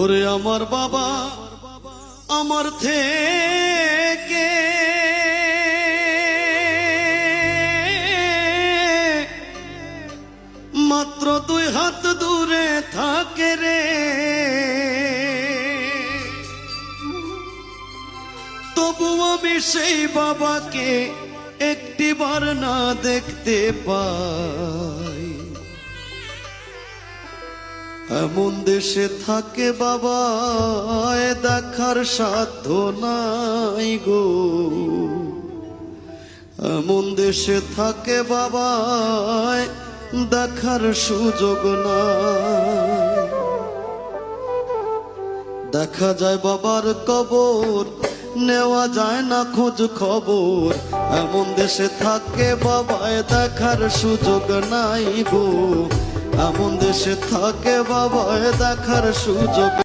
ওরে আমার বাবা, আমার থেকে। মাত্র দুই হাত দূরে থাকে রে। তবু আমি সেই বাবাকে একটিবার না দেখতে পাই। এমন দেশে থাকে বাবা দেখার সাধ্য নাই গো। এমন দেশে থাকে বাবা দেখার সুযোগ নাই। দেখা যায় বাবার কবর, নেওয়া যায় না খোঁজ খবর। এমন দেশে থাকে বাবায় দেখার সুযোগ নাই গো। এমন দেশে থাকে বাবায় দেখার সুযোগ